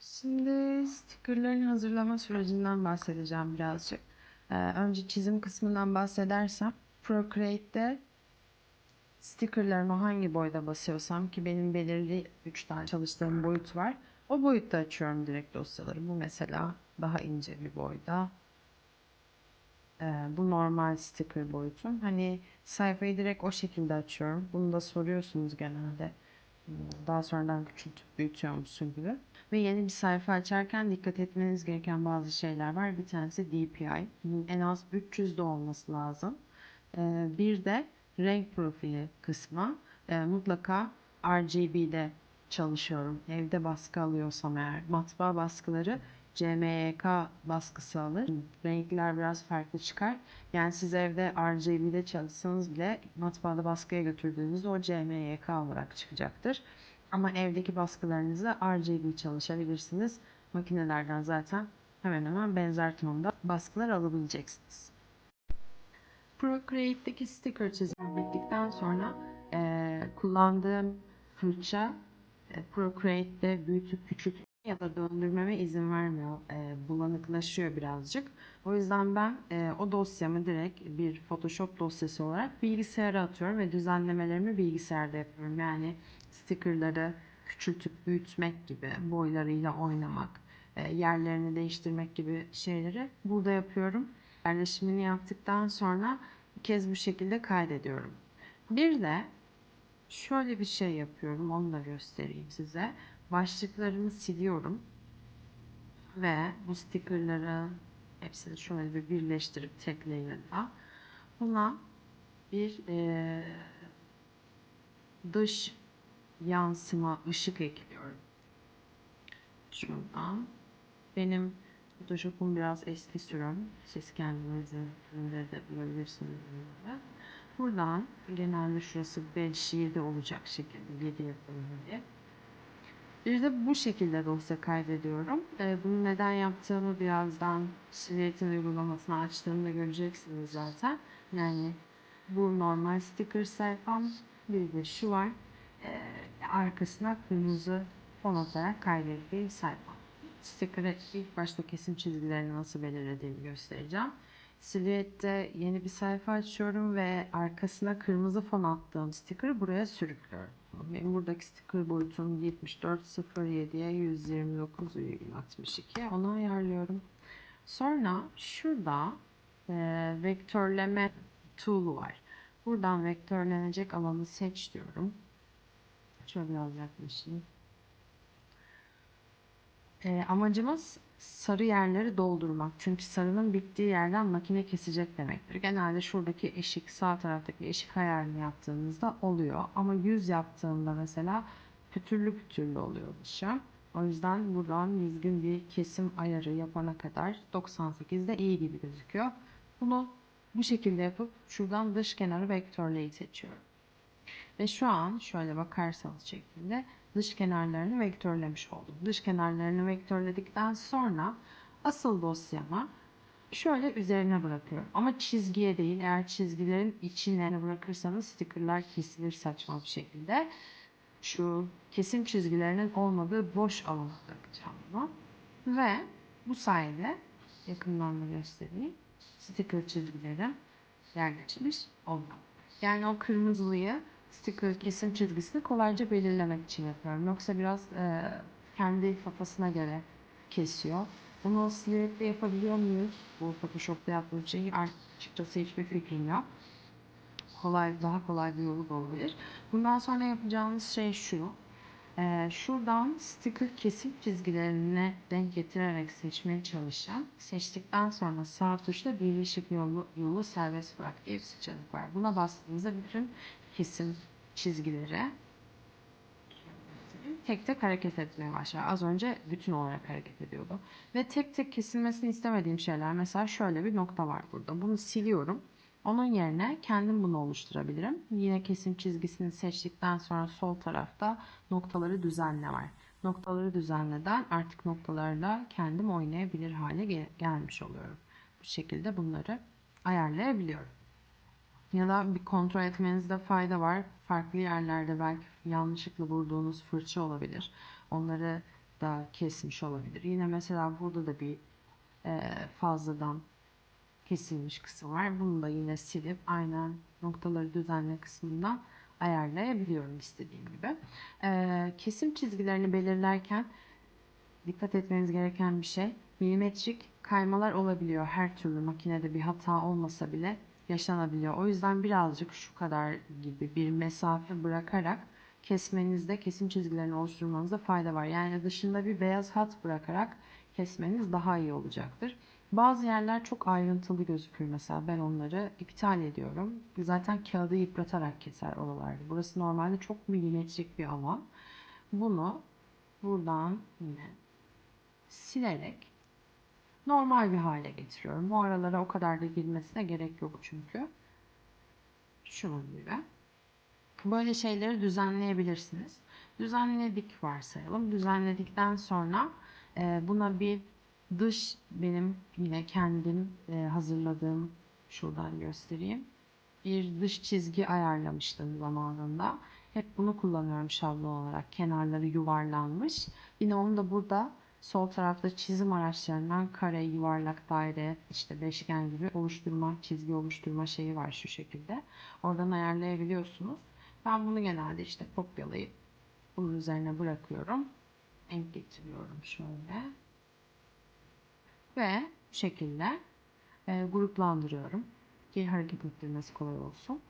Şimdi stickerların hazırlama sürecinden bahsedeceğim birazcık. Ee, önce çizim kısmından bahsedersem Procreate'de stickerların o hangi boyda basıyorsam ki benim belirli 3 tane çalıştığım boyut var. O boyutta açıyorum direkt dosyaları. Bu mesela daha ince bir boyda. Ee, bu normal sticker boyutum. Hani sayfayı direkt o şekilde açıyorum. Bunu da soruyorsunuz genelde. Hmm, Daha sonradan küçültüp büyütüyor musun gibi. Ve yeni bir sayfa açarken dikkat etmeniz gereken bazı şeyler var. Bir tanesi DPI. En az 300'de olması lazım. Ee, bir de renk profili kısmı. Ee, mutlaka RGB'de çalışıyorum. Evde baskı alıyorsam eğer. Matbaa baskıları CMYK baskısı alır. Renkler biraz farklı çıkar. Yani siz evde RGB'de çalışsanız bile matbaada baskıya götürdüğünüzde o CMYK olarak çıkacaktır. Ama evdeki baskılarınızda RGB çalışabilirsiniz. Makinelerden zaten hemen hemen benzer tonda baskılar alabileceksiniz. Procreate'deki sticker çizimi bittikten sonra eee, kullandığım fırça e, Procreate'de büyütüp küçültme ya da döndürmeme izin vermiyor. E, bulanıklaşıyor birazcık. O yüzden ben e, o dosyamı direkt bir Photoshop dosyası olarak bilgisayara atıyorum ve düzenlemelerimi bilgisayarda yapıyorum. Yani stickerları küçültüp büyütmek gibi, boylarıyla oynamak, e, yerlerini değiştirmek gibi şeyleri burada yapıyorum. Yerleşimini yaptıktan sonra bir kez bu şekilde kaydediyorum. Bir de şöyle bir şey yapıyorum, onu da göstereyim size. Başlıklarını siliyorum ve bu stickerları hepsini şöyle bir birleştirip tek layer'da buna bir eee, dış yansıma ışık ekliyorum. Şuradan. Benim Photoshop'um biraz eski sürüm. Siz kendinizin ürünleri de bulabilirsiniz. Buradan genelde şurası 5-7 olacak şekilde 7 yapıyorum diye. Bir de bu şekilde dosya kaydediyorum. Ee, bunu neden yaptığımı birazdan Silhouette'in uygulamasını açtığımda göreceksiniz zaten. Yani bu normal sticker sayfam. Bir de şu var. Ee, arkasına kırmızı fon atarak kaydettiğim sayfa. Sticker'ı ilk başta kesim çizgilerini nasıl belirlediğimi göstereceğim. Silhouette'de yeni bir sayfa açıyorum ve arkasına kırmızı fon attığım sticker'ı buraya sürüklüyorum. Benim buradaki sticker boyutum 7407'ye 129,62. Onu ayarlıyorum. Sonra şurada e, vektörleme tool'u var. Buradan vektörlenecek alanı seç diyorum. Şöyle biraz yaklaşayım. E, amacımız sarı yerleri doldurmak. Çünkü sarının bittiği yerden makine kesecek demektir. Genelde şuradaki eşik, sağ taraftaki eşik ayarını yaptığınızda oluyor. Ama yüz yaptığımda mesela pütürlü pütürlü oluyor dışa. O yüzden buradan düzgün bir kesim ayarı yapana kadar 98'de iyi gibi gözüküyor. Bunu bu şekilde yapıp şuradan dış kenarı vektörleyi seçiyorum. Ve şu an şöyle bakarsanız şeklinde dış kenarlarını vektörlemiş oldum. Dış kenarlarını vektörledikten sonra asıl dosyama şöyle üzerine bırakıyorum. Ama çizgiye değil. Eğer çizgilerin içine bırakırsanız stickerlar kesilir saçma bir şekilde. Şu kesim çizgilerinin olmadığı boş alana bırakacağım. Ve bu sayede yakından da göstereyim. Sticker çizgilerim yerleşmiş oldu. Yani o kırmızılıyı sticker kesim çizgisini kolayca belirlemek için yapıyorum. Yoksa biraz e, kendi kafasına göre kesiyor. Bunu Silhouette'de yapabiliyor muyuz? Bu Photoshop'ta yaptığım şeyi açıkçası hiçbir fikrim yok. Kolay, daha kolay bir yolu olabilir. Bundan sonra yapacağımız şey şu. Ee, şuradan sticker kesim çizgilerine denk getirerek seçmeye çalışacağım. Seçtikten sonra sağ tuşla birleşik yolu, yolu serbest bırak diye bir seçenek var. Buna bastığınızda bütün kesim çizgileri tek tek hareket etmeye başlar. Az önce bütün olarak hareket ediyordu. Ve tek tek kesilmesini istemediğim şeyler mesela şöyle bir nokta var burada. Bunu siliyorum Onun yerine kendim bunu oluşturabilirim. Yine kesim çizgisini seçtikten sonra sol tarafta noktaları düzenle var. Noktaları düzenleden artık noktalarla kendim oynayabilir hale gel- gelmiş oluyorum. Bu şekilde bunları ayarlayabiliyorum. Ya da bir kontrol etmenizde fayda var. Farklı yerlerde belki yanlışlıkla vurduğunuz fırça olabilir. Onları da kesmiş olabilir. Yine mesela burada da bir e, fazladan kesilmiş kısım var. Bunu da yine silip aynen noktaları düzenle kısmından ayarlayabiliyorum istediğim gibi. E, kesim çizgilerini belirlerken dikkat etmeniz gereken bir şey milimetrik kaymalar olabiliyor. Her türlü makinede bir hata olmasa bile yaşanabiliyor. O yüzden birazcık şu kadar gibi bir mesafe bırakarak kesmenizde kesim çizgilerini oluşturmanızda fayda var. Yani dışında bir beyaz hat bırakarak kesmeniz daha iyi olacaktır. Bazı yerler çok ayrıntılı gözükür mesela ben onları iptal ediyorum. Zaten kağıdı yıpratarak keser oralarda. Burası normalde çok milimetrik bir alan. Bunu buradan yine silerek normal bir hale getiriyorum. Bu aralara o kadar da girmesine gerek yok çünkü. Şunun gibi. Böyle şeyleri düzenleyebilirsiniz. Düzenledik varsayalım. Düzenledikten sonra e, buna bir dış benim yine kendim e, hazırladığım şuradan göstereyim. Bir dış çizgi ayarlamıştım zamanında. Hep bunu kullanıyorum şablon olarak. Kenarları yuvarlanmış. Yine onu da burada sol tarafta çizim araçlarından kare, yuvarlak, daire, işte beşgen gibi oluşturma, çizgi oluşturma şeyi var şu şekilde. Oradan ayarlayabiliyorsunuz. Ben bunu genelde işte kopyalayıp bunun üzerine bırakıyorum. Renk getiriyorum şöyle. Ve bu şekilde e, gruplandırıyorum ki hareket ettirmesi kolay olsun.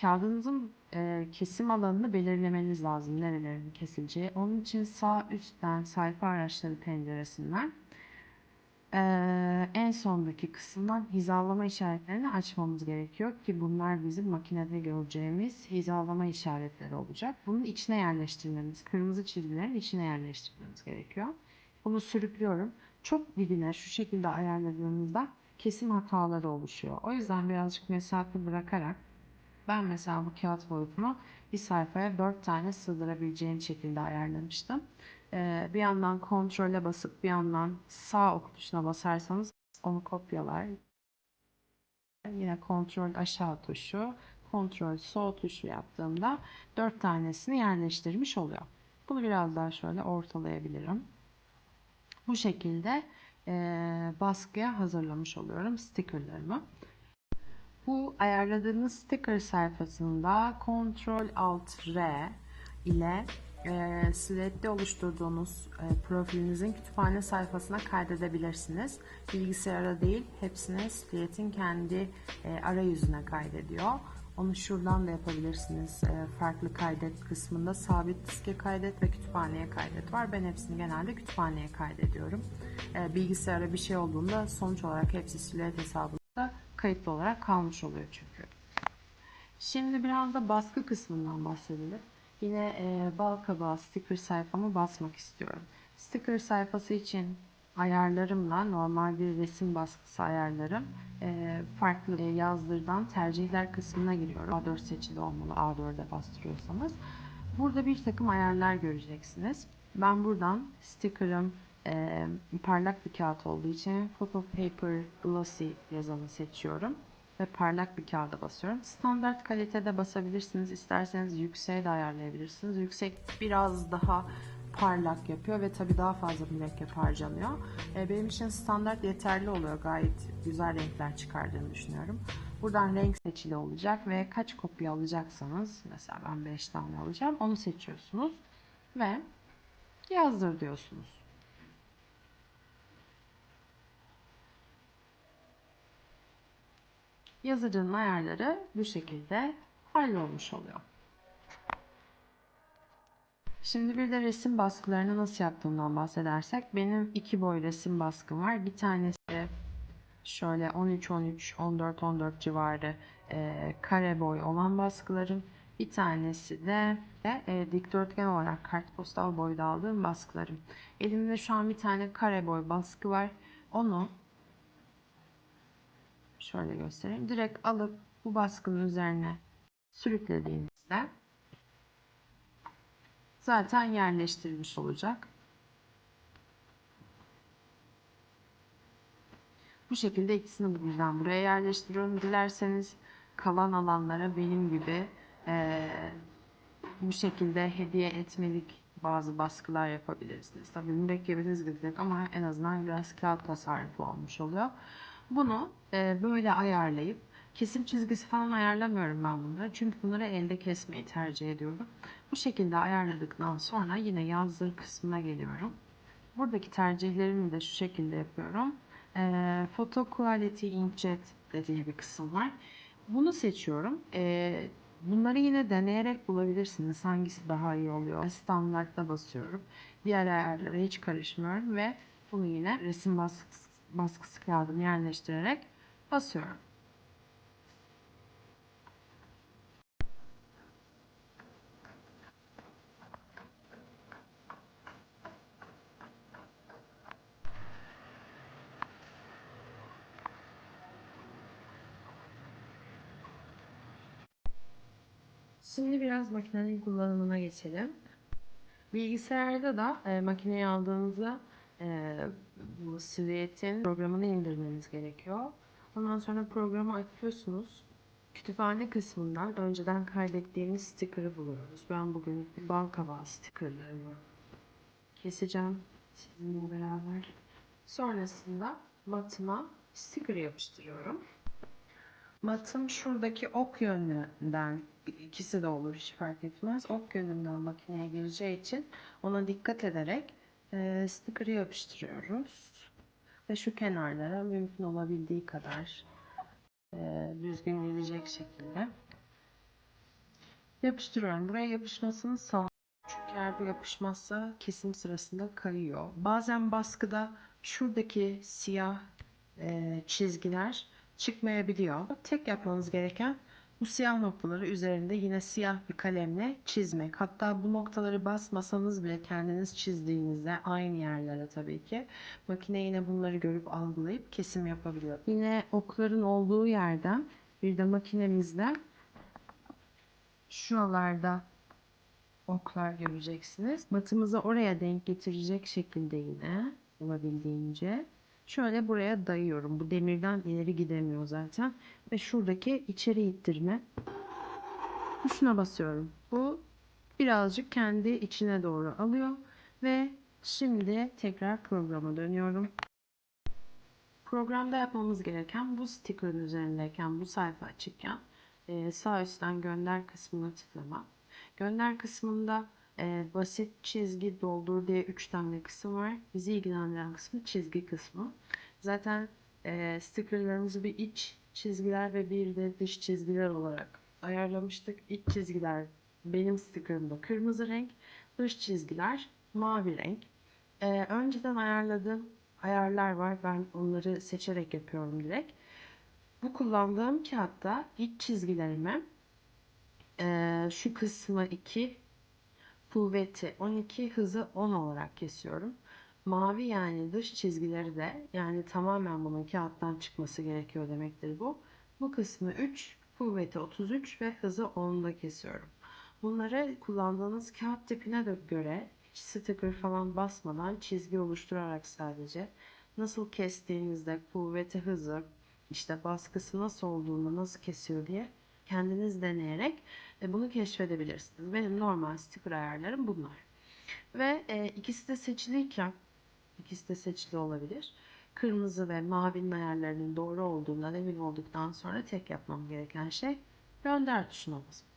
Kağıdınızın e, kesim alanını belirlemeniz lazım. Nerelerin kesileceği. Onun için sağ üstten sayfa araçları penceresinden e, en sondaki kısımdan hizalama işaretlerini açmamız gerekiyor ki bunlar bizim makinede göreceğimiz hizalama işaretleri olacak. Bunun içine yerleştirmemiz, kırmızı çizgilerin içine yerleştirmemiz gerekiyor. Bunu sürüklüyorum. Çok dibine şu şekilde ayarladığımızda kesim hataları oluşuyor. O yüzden birazcık mesafe bırakarak ben mesela bu kağıt boyutunu bir sayfaya 4 tane sığdırabileceğim şekilde ayarlamıştım. Ee, bir yandan kontrole basıp bir yandan sağ ok tuşuna basarsanız onu kopyalar. Yine kontrol aşağı tuşu, kontrol sol tuşu yaptığımda 4 tanesini yerleştirmiş oluyor. Bunu biraz daha şöyle ortalayabilirim. Bu şekilde e, baskıya hazırlamış oluyorum stickerlarımı. Bu ayarladığınız sticker sayfasında Ctrl Alt R ile e, Slade'de oluşturduğunuz e, profilinizin kütüphane sayfasına kaydedebilirsiniz. Bilgisayara değil, hepsini Slade'in kendi e, arayüzüne kaydediyor. Onu şuradan da yapabilirsiniz. E, farklı kaydet kısmında sabit diske kaydet ve kütüphaneye kaydet var. Ben hepsini genelde kütüphaneye kaydediyorum. E, bilgisayara bir şey olduğunda sonuç olarak hepsi Slade hesabında kayıtlı olarak kalmış oluyor çünkü. Şimdi biraz da baskı kısmından bahsedelim. Yine e, bal kabağı sticker sayfamı basmak istiyorum. Sticker sayfası için ayarlarımla normal bir resim baskısı ayarlarım e, farklı e, yazdırdan tercihler kısmına giriyorum. A4 seçili olmalı A4'e bastırıyorsanız. Burada bir takım ayarlar göreceksiniz. Ben buradan sticker'ım e, parlak bir kağıt olduğu için Photo Paper Glossy yazanı seçiyorum ve parlak bir kağıda basıyorum. Standart kalitede basabilirsiniz. İsterseniz yükseğe de ayarlayabilirsiniz. Yüksek biraz daha parlak yapıyor ve tabii daha fazla mürekkep harcanıyor. E, benim için standart yeterli oluyor. Gayet güzel renkler çıkardığını düşünüyorum. Buradan renk seçili olacak ve kaç kopya alacaksanız mesela ben 5 tane alacağım. Onu seçiyorsunuz ve yazdır diyorsunuz. Yazıcının ayarları bu şekilde hallolmuş oluyor. Şimdi bir de resim baskılarını nasıl yaptığımdan bahsedersek benim iki boy resim baskım var. Bir tanesi şöyle 13-13, 14-14 civarı e, kare boy olan baskılarım. Bir tanesi de e, dikdörtgen olarak kartpostal boyda aldığım baskılarım. Elimde şu an bir tane kare boy baskı var. Onu şöyle göstereyim. Direkt alıp bu baskının üzerine sürüklediğinizde zaten yerleştirilmiş olacak. Bu şekilde ikisini birden buraya yerleştiriyorum. Dilerseniz kalan alanlara benim gibi eee, bu şekilde hediye etmelik bazı baskılar yapabilirsiniz. Tabii mürekkebiniz gidecek ama en azından biraz kağıt tasarrufu olmuş oluyor. Bunu eee, böyle ayarlayıp kesim çizgisi falan ayarlamıyorum ben bunları. Çünkü bunları elde kesmeyi tercih ediyorum. Bu şekilde ayarladıktan sonra yine yazdır kısmına geliyorum. Buradaki tercihlerimi de şu şekilde yapıyorum. Ee, Photo Quality Inkjet dediği bir kısım var. Bunu seçiyorum. Ee, bunları yine deneyerek bulabilirsiniz. Hangisi daha iyi oluyor. Standartta basıyorum. Diğer ayarlara hiç karışmıyorum ve bunu yine resim baskısı, baskısı kağıdını yerleştirerek basıyorum. Şimdi biraz makinenin kullanımına geçelim. Bilgisayarda da e, makineyi aldığınızda e, bu Silhouette'in programını indirmeniz gerekiyor. Ondan sonra programı açıyorsunuz. Kütüphane kısmından önceden kaydettiğimiz sticker'ı buluyoruz. Ben bugün kabağı sticker'larımı keseceğim sizinle beraber. Sonrasında matıma sticker yapıştırıyorum. Matım şuradaki ok yönünden ikisi de olur hiç fark etmez. Ok yönünden makineye gireceği için ona dikkat ederek e, sticker'ı yapıştırıyoruz. Ve şu kenarlara mümkün olabildiği kadar e, düzgün gelecek şekilde yapıştırıyorum. Buraya yapışmasını sağ çünkü eğer bu yapışmazsa kesim sırasında kayıyor. Bazen baskıda şuradaki siyah e, çizgiler çıkmayabiliyor. Tek yapmanız gereken bu siyah noktaları üzerinde yine siyah bir kalemle çizmek. Hatta bu noktaları basmasanız bile kendiniz çizdiğinizde aynı yerlere tabii ki makine yine bunları görüp algılayıp kesim yapabiliyor. Yine okların olduğu yerden bir de makinemizde şuralarda oklar göreceksiniz. Batımızı oraya denk getirecek şekilde yine olabildiğince şöyle buraya dayıyorum. Bu demirden ileri gidemiyor zaten. Ve şuradaki içeri ittirme tuşuna basıyorum. Bu birazcık kendi içine doğru alıyor. Ve şimdi tekrar programa dönüyorum. Programda yapmamız gereken bu sticker'ın üzerindeyken bu sayfa açıkken e, sağ üstten gönder kısmına tıklamak. Gönder kısmında e, basit çizgi doldur diye 3 tane kısım var. Bizi ilgilendiren kısmı çizgi kısmı. Zaten e, stickerlarımızı bir iç çizgiler ve bir de dış çizgiler olarak ayarlamıştık. İç çizgiler benim stickerımda kırmızı renk, dış çizgiler mavi renk. E, önceden ayarladığım ayarlar var. Ben onları seçerek yapıyorum direkt. Bu kullandığım kağıtta iç çizgilerimi e, şu kısmı 2 kuvveti 12 hızı 10 olarak kesiyorum. Mavi yani dış çizgileri de yani tamamen bunun kağıttan çıkması gerekiyor demektir bu. Bu kısmı 3 kuvveti 33 ve hızı 10'da kesiyorum. Bunları kullandığınız kağıt tipine de göre hiç sticker falan basmadan çizgi oluşturarak sadece nasıl kestiğinizde kuvveti hızı işte baskısı nasıl olduğunu nasıl kesiyor diye kendiniz deneyerek e, bunu keşfedebilirsiniz. Benim normal sticker ayarlarım bunlar. Ve e, ikisi de seçiliyken ikisi de seçili olabilir. Kırmızı ve mavinin ayarlarının doğru olduğundan emin olduktan sonra tek yapmam gereken şey gönder tuşuna basmak.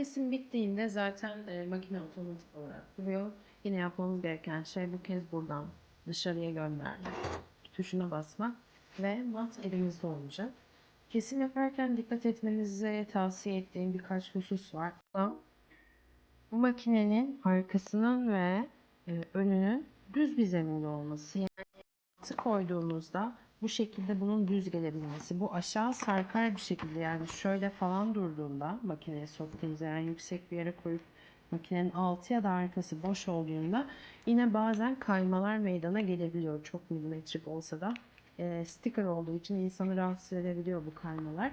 Kesim bittiğinde zaten e, makine otomatik olarak duruyor. Yine yapmamız gereken şey bu kez buradan dışarıya göndermek. Tuşuna basmak ve mat elimizde olacak. Kesim yaparken dikkat etmenizi tavsiye ettiğim birkaç husus var. Bu makinenin arkasının ve e, önünün düz bir zeminde olması. Yani koyduğumuzda bu şekilde bunun düz gelebilmesi. Bu aşağı sarkar bir şekilde yani şöyle falan durduğunda makineye soktuğunuzda yani yüksek bir yere koyup makinenin altı ya da arkası boş olduğunda yine bazen kaymalar meydana gelebiliyor. Çok milimetrik olsa da e, sticker olduğu için insanı rahatsız edebiliyor bu kaymalar.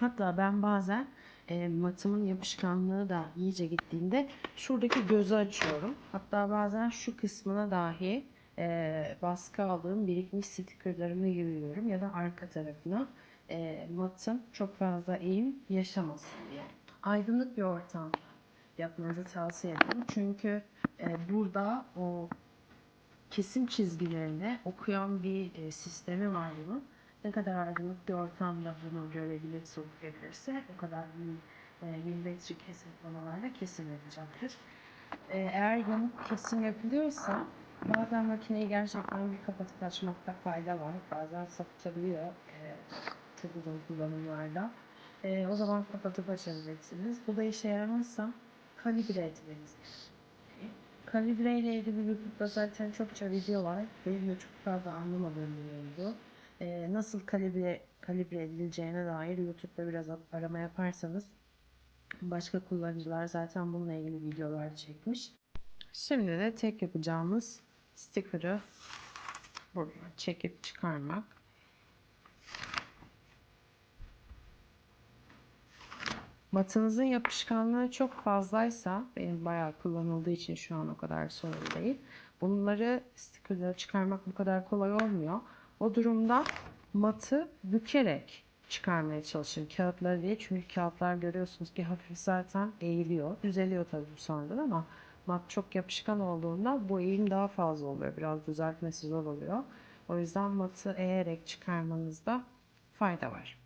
Hatta ben bazen e, matımın yapışkanlığı da iyice gittiğinde şuradaki gözü açıyorum. Hatta bazen şu kısmına dahi e, baskı aldığım birikmiş stickerlarımı yürüyorum ya da arka tarafına e, matım çok fazla eğim yaşamasın diye. Aydınlık bir ortam yapmanızı tavsiye ederim. Çünkü e, burada o kesim çizgilerini okuyan bir e, sistemi var bunun. Ne kadar aydınlık bir ortamda bunu görebilirse, okuyabilirse o kadar iyi e, milimetrik hesaplamalarla kesim yapacaktır. E, eğer yamuk kesim yapılıyorsa bazen makineyi gerçekten bir kapatıp açmakta fayda var. Bazen sapıtabiliyor e, çok uzun kullanımlarda. E, o zaman kapatıp açabileceksiniz. Bu da işe yaramazsa kalibre etmeniz Kalibre ile ilgili YouTube'da zaten çokça video var. Benim de çok fazla anlamadığım bir oldu. Ee, nasıl kalibre, kalibre edileceğine dair YouTube'da biraz arama yaparsanız başka kullanıcılar zaten bununla ilgili videolar çekmiş. Şimdi de tek yapacağımız sticker'ı buradan çekip çıkarmak. Matınızın yapışkanlığı çok fazlaysa, benim bayağı kullanıldığı için şu an o kadar sorun değil. Bunları stickerları çıkarmak bu kadar kolay olmuyor. O durumda matı bükerek çıkarmaya çalışın. Kağıtları değil çünkü kağıtlar görüyorsunuz ki hafif zaten eğiliyor. Düzeliyor tabii sonradan ama mat çok yapışkan olduğunda bu eğim daha fazla oluyor. Biraz düzeltmesi zor oluyor. O yüzden matı eğerek çıkarmanızda fayda var.